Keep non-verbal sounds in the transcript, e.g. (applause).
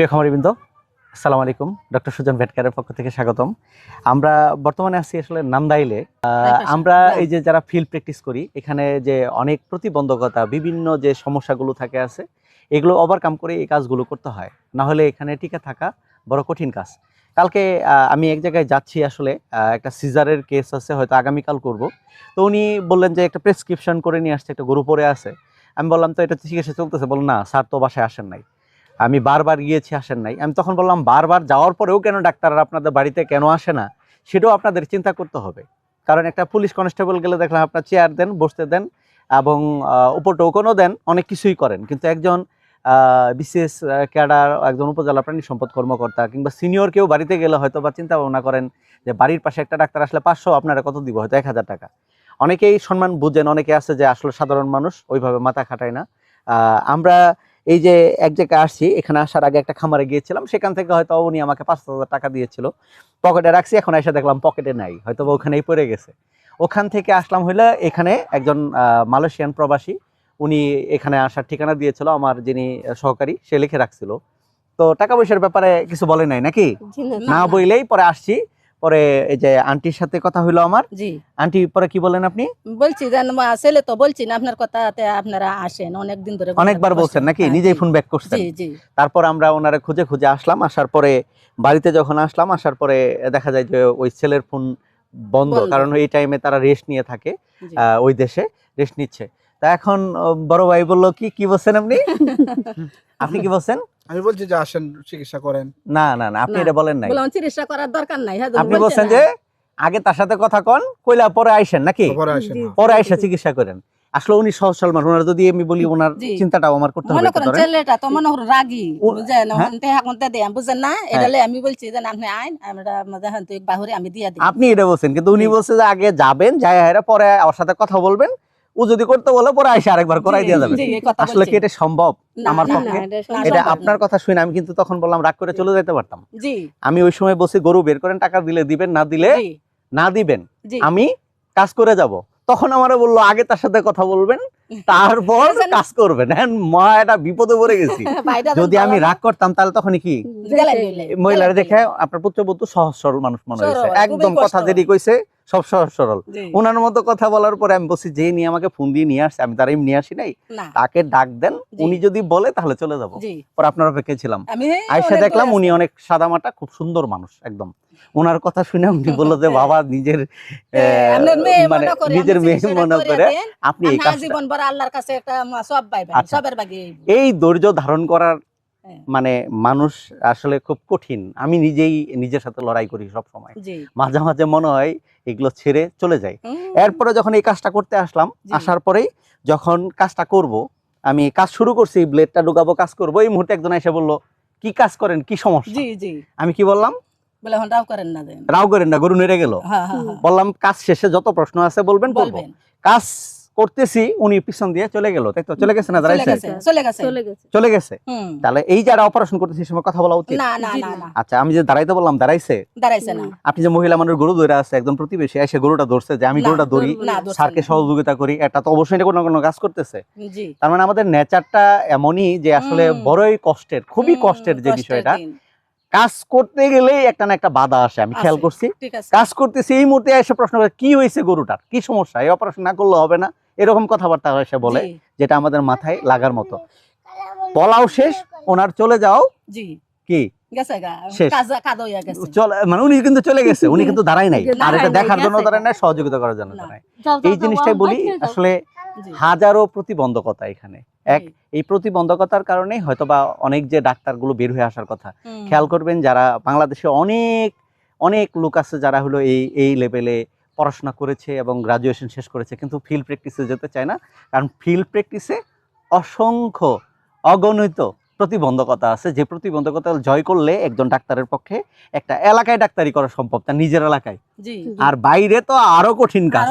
প্রিয় খামারিবৃন্দ আসসালামু আলাইকুম। ডক্টর সুজন ভেটকারের পক্ষ থেকে স্বাগতম। আমরা বর্তমানে আছি আসলে নান্দাইলে। আমরা এই যে যারা ফিল্ড প্র্যাকটিস করি এখানে যে অনেক প্রতিবন্ধকতা বিভিন্ন যে সমস্যাগুলো থাকে আছে এগুলো ওভারকাম করে এই কাজগুলো করতে হয়। না হলে এখানে টিকে থাকা বড় কঠিন কাজ। কালকে আমি এক জায়গায় যাচ্ছি আসলে একটা সিজারের কেস আছে হয়তো আগামীকাল করব। তো উনি বললেন যে একটা প্রেসক্রিপশন করে নিয়ে আসছে একটা গরু পরে আছে। আমি বললাম তো এটা চিকিৎসা চলতেছে? বলুন না স্যার তো বাসায় আসেন নাই। আমি বারবার গিয়েছি আসেন নাই। আমি তখন বললাম বারবার যাওয়ার পরেও কেন ডাক্তাররা আপনাদের বাড়িতে কেন আসে না? সেটাও আপনাদের চিন্তা করতে হবে। কারণ একটা পুলিশ কনস্টেবল গেলে দেখলাম আপনার চেয়ার দেন বসতে দেন এবং আহ, উপর টোকনও দেন অনেক কিছুই করেন। কিন্তু একজন বিশেষ ক্যাডার একজন উপজেলা প্রাণী সম্পদ কর্মকর্তা কিংবা সিনিয়র কেউ বাড়িতে গেলে হয়তো বা চিন্তা ভাবনা করেন যে বাড়ির পাশে একটা ডাক্তার আসলে পাঁচশো আপনারা কত দিব? হয়তো এক হাজার টাকা। অনেকেই সম্মান বুঝেন অনেকে আছে যে আসলে সাধারণ মানুষ ওইভাবে মাথা খাটায় না। আমরা এই যে এক জায়গায় আসছি এখানে আসার আগে একটা খামারে গিয়েছিলাম সেখান থেকে হয়তো উনি আমাকে পাঁচ হাজার টাকা দিয়েছিল। পকেটে রাখছি এখন এসে দেখলাম পকেটে নাই হয়তো বা ওখানেই পড়ে গেছে। ওখান থেকে আসলাম হইলে এখানে একজন আহ, মালয়েশিয়ান প্রবাসী উনি এখানে আসার ঠিকানা দিয়েছিল আমার যিনি সহকারী সে লিখে রাখছিল। তো টাকা পয়সার ব্যাপারে কিছু বলে নাই নাকি? না, না। বইলেই পরে আসছি পরে এই যে আন্টির সাথে কথা হইল আমার। জি। আন্টি পরে কি বলেন আপনি? বলছি যে ছেলে তো বলছি না আপনার কথাতে আপনারা আসেন অনেক দিন ধরে অনেকবার বলছেন নাকি? হ্যাঁ, নিজেই ফোন ব্যাক করছেন। জি জি। তারপর আমরা ওনারে খুঁজে খুঁজে আসলাম আসার পরে বাড়িতে যখন আসলাম আসার পরে দেখা যায় যে ওই ছেলের ফোন বন্ধ। কারণ এই টাইমে তারা রেস্ট নিয়ে থাকে আহ, ওই দেশে রেস্ট নিচ্ছে। তা এখন বড় ভাই বলল কি কি বলছেন আপনি? (laughs) আপনি কি বলছেন? আমি বলছি যে আসেন চিকিৎসা করেন। না না না আপনি এটা বলেন নাই। বললাম চিকিৎসা করার দরকার নাই হ্যাঁ আপনি বলছেন যে আগে তার সাথে কথা কন কইলা পরে আইসেন নাকি? পরে আসেন জি। না। পরে আইসা চিকিৎসা করেন। আসলে উনি সহজ সরল মানুষ ওনার যদি আমি বলি ওনার। চিন্তাটাও আমার করতে হবে মনে করেন ছেলেটা তো মনে করেন রাগি ও- বুঝেন হ্যাঁ? হন্তে দেয় বুঝেন না? এটা আমি বলছি যে আপনি আইন আমরা দেখেন তুই বাহুরে আমি দিয়া দিই। আপনি এটা বলছেন কিন্তু উনি। বলছে যে আগে যাবেন যাই হায়রা পরে আমার সাথে কথা বলবেন ও যদি করতে বলে পরে আইসা আরেকবার করাই দেওয়া যাবে। আসলে কি এটা সম্ভব? আমার পক্ষে এটা আপনার কথা শুনে আমি কিন্তু তখন বললাম রাগ করে চলে যেতে পারতাম। আমি ওই সময় বসে গরু বের করেন টাকা দিলে দিবেন না দিলে না দিবেন। আমি কাজ করে যাব। তখন আমারে বলল আগে তার সাথে কথা বলবেন তারপর কাজ করবেন। হ্যাঁ মা এটা বিপদে পড়ে গেছি। (laughs) যদি আমি রাগ করতাম তাহলে তখন কি? মহিলারা দেখে। আপনার পুত্রবধূ সহজ সরল মানুষ মনে হয়েছে। একদম কথা। যেটি কইছে সব সহজ সরল। ওনার মতো কথা বলার পরে আমি বলছি যে নিয়ে আমাকে ফোন দিয়ে নিয়ে আসছে আমি তার এমনি আসি নাই তাকে ডাক দেন উনি যদি বলে তাহলে চলে যাব। পর আপনার অপেক্ষায় ছিলাম। আয়সা দেখলাম উনি। অনেক সাদামাটা খুব সুন্দর মানুষ একদম। ওনার কথা শুনে উনি বলল যে বাবা নিজের (laughs) মানে নিজের মেয়ে মনে করে আপনি এই কাজটা আচ্ছা। এই ধৈর্য ধারণ করার। মানে মানুষ আসলে খুব কঠিন। আমি নিজেই নিজের সাথে লড়াই করি সব সময় মাঝে মাঝে মনে হয় এগুলো ছেড়ে চলে হুম, এরপরে যখন এই কাজটা করতে আসলাম আসার পরেই যখন কাজটা করব আমি কাজ শুরু করছি ব্লেডটা ঢুকাবো কাজ করব এই মুহূর্তে একজন এসে বলল কি কাজ করেন? কি সমস্যা? জি জি। আমি কি বললাম? বলে রাও করেন না রাও করেন না গরু নেড়ে গেল। হ্যাঁ হ্যাঁ হ্যাঁ, বললাম কাজ শেষে যত প্রশ্ন আছে বলবেন বলবেন। কাজ করতেছি উনি পিছন দিয়ে চলে গেল তাই তো? চলে গেছে না দাঁড়াইছে চলে গেছে চলে গেছে। চলে গেছে। তাহলে এই যারা অপারেশন করতেছে সময় কথা বলা উচিত? না না না আচ্ছা আমি যে দাঁড়াইতে বললাম দাঁড়াইছে? দাঁড়াইছে না। আপনি যে মহিলা মানুষ গরু ধরে আছে একজন প্রতিবেশী এসে গরুটা ধরছে যে আমি গরুটা ধরি স্যারকে সহযোগিতা করি। এটা তো অবশ্যই এটা কোনো কোনো কাজ করতেছে। জি। তার মানে আমাদের নেচারটা এমনই যে আসলে বড়ই কষ্টের খুবই কষ্টের যে বিষয়টা। কাজ করতে গেলেই একটা না একটা বাধা আসে আমি খেয়াল করছি। কাজ করতেছি এই মুহূর্তে এসে প্রশ্ন করে কি হয়েছে গরুটার? কি সমস্যা? এই অপারেশন না করলে হবে না। এরকম কথাবার্তা এসে বলে যেটা আমাদের মাথায় লাগার মতো। বলাও শেষ ওনার চলে যাও। কি? শেষ। কাজ কাজ হইয়া গেছে। চলে মানে উনি কিন্তু চলে গেছে উনি কিন্তু দাঁড়ায় নাই। (laughs) আর দাঁড়ায় এটা দেখার জন্য দাঁড়ায় নাই সহযোগিতা করার জন্য দাঁড়ায়। যাও, যাও, এই জিনিসটাই বলি। আসলে হাজারো প্রতিবন্ধকতা এখানে। এক এই প্রতিবন্ধকতার কারণে হয়তোবা অনেক যে ডাক্তারগুলো বের হয়ে আসার কথা খেয়াল করবেন যারা বাংলাদেশে অনেক অনেক লোক আছে যারা হলো এই এই লেভেলে পড়াশোনা করেছে এবং গ্রাজুয়েশন শেষ করেছে কিন্তু ফিল্ড প্র্যাকটিসে যেতে চায় না। কারণ ফিল্ড প্র্যাকটিসে অসংখ্য অগণিত প্রতিবন্ধকতা আছে। যে প্রতিবন্ধকতা জয় করলে একজন ডাক্তারের পক্ষে একটা এলাকায় ডাক্তারি করা সম্ভব তার নিজের এলাকায়। আর বাইরে তো আরও কঠিন কাজ